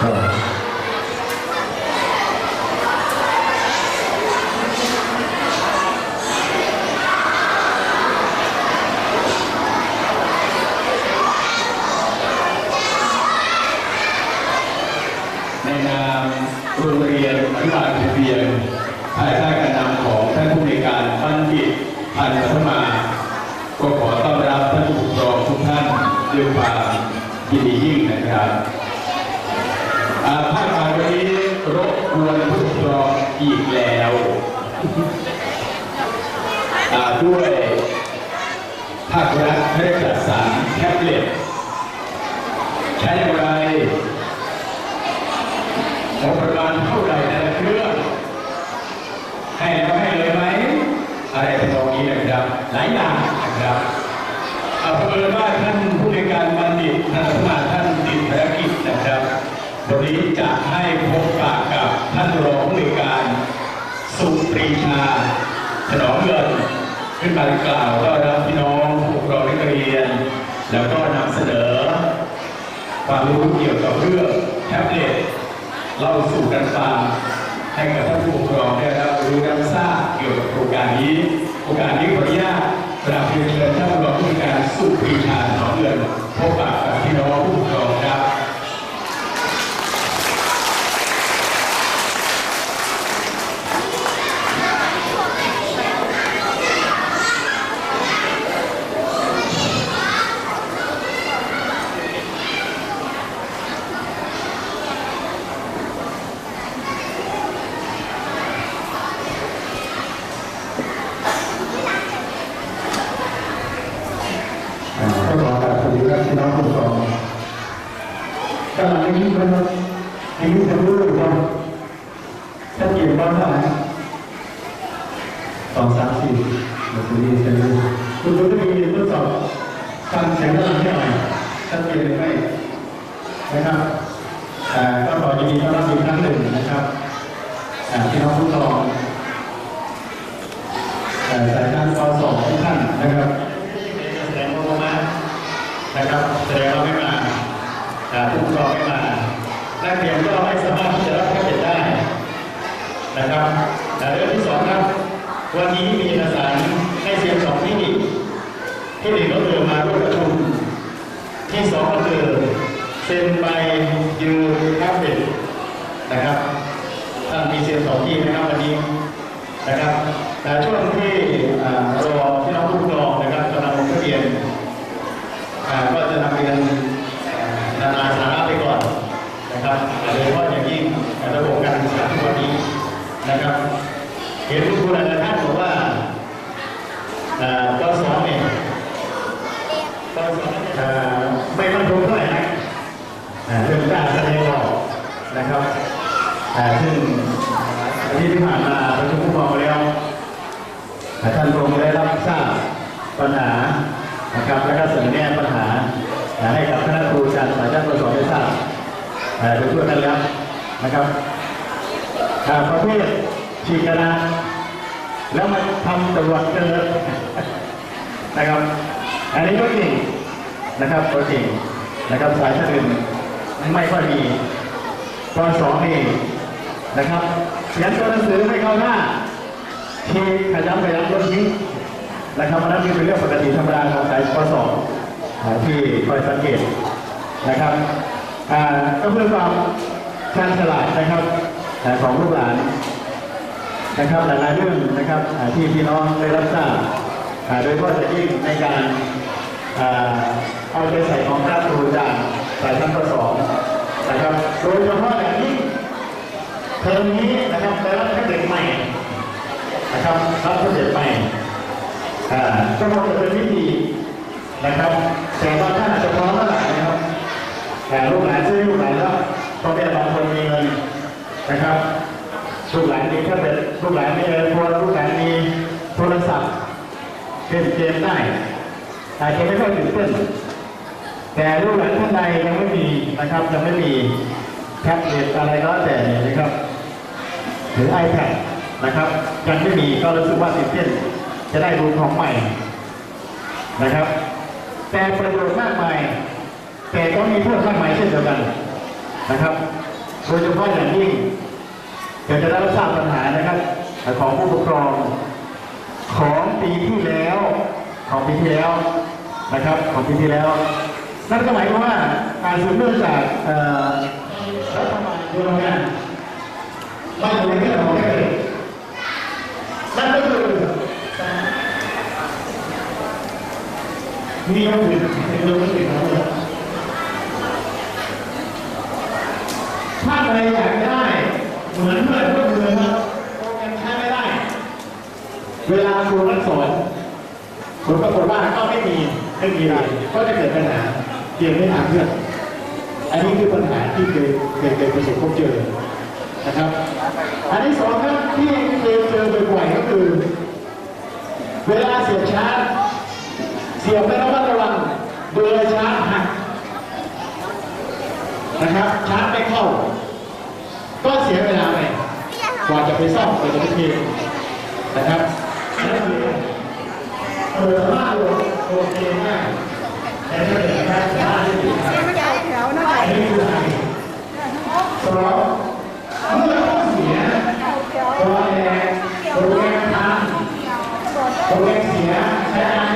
ในนามโรงเรียนลาทเบียนภายใต้การนำของท่านผู้ในการบัณฑิตพันธมา ก็ขอต้อนรับท่านผู้ปกครองทุกท่านด้วยความยินดียิ่งนะครับ ภาคการวันนี้รบกวนผู้ปกครองอีกแล้วด้วยภาครัฐได้จัดสรรแท็บเล็ตใช้อย่างไรงบประมาณเท่าไหร่แต่ละเครื่องให้แล้วให้เลยไหมอะไรทำนองนี้นะครับ หลายอย่างนะครับเอาเพิ่มว่าท่านผู้ในการบัณฑิตท่านสมาท่านติดภารกิจนะครับวั นี้จะให้พบปะกับท่านรองผู้การสุปรีชาถนอมเงิน ขึ้นมากล่าวต้อนรับพี่น้องผู้ปกครองนักเรียน แล้วก็นำเสนอ ความรู้เกี่ยวกับเรื่องแท็บเล็ตเล่าสู่กันฟังให้กับท่านผู้ปกครองได้รับรู้รับทราบเกี่ยวกับโครงการนี้โครงการนี้ขออนุญาตกราบเรียนเชิญท่านรองผู้การสุปรีชาหนองเรือนพบปะกับพี่น้องผู้ปกครองครับ อ่า ก็ขอกราบสวัสดีครับพี่น้องผู้ปกครองกำลังนี้นะครับอายุจะรู้หรือว่าถ้าเกี่ยวบ้านเท่าไหร่สองสามสี่เดี๋ยวจะรู้คุณคุณจะมีทดสอบฟังเสียงกำลังให้หน่อยชัดเจนหรือไม่นะครับอ่ก็ขอยินดีต้อนรับอีกครั้งหนึ่งนะครับพี่น้องผู้ปกครองอ่าสายงานป .2 ทุกท่านนะครับ แสดงว่ามานะครับแสดงว่าไม่มาอ่า ผู้ปกครองไม่มา นักเรียนก็ไม่สามารถที่จะรับแท็บเล็ตได้นะครับอ่เรื่องที่สองครับวันนี้มีเอกสารให้เซ็นสองที่ที่หนึ่งก็คือมาร่วมประชุมที่สองก็คือเซ็นใบยูแท็บเล็ตนะครับท่านมีเซ็นสองที่นะครับวันนี้นะครับแต่ช่วงที่รอพี่น้องผู้ปกครองนะครับกำลังลงทะเบียนก็จะนำเรียน นานาสาระไปก่อนนะครับโดยเฉพาะอย่างยิ่งระบบการศึกษาทุกวันนี้นะครับ เห็นคุณครูหลายๆท่านบอกว่าอ่าปสองเนี่ยปสองไม่มั่นคงเท่าไหร่นะเรื่องการแสดงออกนะครับซึ่งที่ผ่านมาประชุมผู้ปกครองแล้วท่านคงได้รับทราบปัญหานะครับและก็เสนอแนะปัญหา ให้กับคณะครูอาจารย์สายด้านประสอนได้ทราบเอ่อโดยทั่วกันแล้วนะครับอ่าประเภทฉีกกระดาแล้วมาทำตรวจเจอนะครับ อันนี้ก็จริงนะครับก็จริงนะครับสายชาติอื่นไม่ค่อยมีปสองนี่นะครับเขียนตัวหนังสือไม่เข้าหน้าทีขยับขยับลดทิ้งนะครับอันนั้นคือเป็นเรื่องปกติธรรมดาของสายปสอง ที่คอยสังเกตนะครับก็เพื่อความชาญฉลาดนะครับของลูกหลานนะครับหลายๆเรื่องนะครับที่พี่น้องได้รับทราบโดยเฉพาะจะยิ่งในการเอาใจใส่ของคณะครูจากสายชั้นปสองนะครับ โดยเฉพาะอย่างยิ่งเทอมนี้นะครับได้รับเล็ตใหม่นะครับรับเล็ตใหม่ก็คงจะเป็นวิธี นะครับแต่บางท่านอาจจะพร้อมแล้วนะครับแต่ลูกหลานซื้อลูกหลานแล้วพ่อแม่บางคนมีเงินนะครับลูกหลานมีแท็บเล็ตลูกหลานมีเอโฟนลูกหลานมีโทรศัพท์เล่นเกมได้อาจจะไม่ค่อยตื่นเต้นแต่ลูกหลานท่านใดยังไม่มีนะครับยังไม่มีแท็บเล็ตอะไรก็แต่นี่ยนะครับหรือ iPad นะครับยังไม่มีก็รู้สึกว่าตื่นเต้นจะได้ดูของใหม่นะครับ แต่ประโยชน์มากมาย แต่ก็มีโทษมากมายเช่นเดียวกันนะครับโดยเฉพาะอย่างยิ่งเดี๋ยวจะได้รับทราบปัญหานะครับ ของผู้ปกครองของปีที่แล้วของปีที่แล้วนะครับ ของปีที่แล้ว นั่นก็หมายความว่าการสืบเนื่องจากเอ่อรัฐบาลโยนงานมาอยู่ในเครื่องของแท็บเล็ตนั่นก็คือ มียกอื่นมียกอื่นทั้งถ้าใครอยากได้ เหมือนเพื่อนก็คือครับโปรแกรมใช้ไม่ได้ เวลาครูนักสอนผลปรากฏว่าก็ไม่มีไม่มีอะไรก็จะเกิดปัญหาเรียนไม่ทันเพื่อนอันนี้คือปัญหาที่เคยเคยเคยประสบพบเจอนะครับ อันที่สองครับที่เคยเจอบ่อยๆก็คือ เวลาเสียบชาร์จ เสียบไม่ระมัดระวังเบอร์ชาร์จหักนะครับชาร์จไม่เข้า ก็เสียเวลาไปกว่าจะไปซ่อมกว่าจะไปเทนะครับนั่นคือเปิดมาโดโอเคง่ายแต่ถ้าเกิดการช้าที่ผิดพลาดนี่คืออะไรสอเมื่อต้องเสียตัวแรงตัวแรงทันตัวแรงเสียใช่ไหม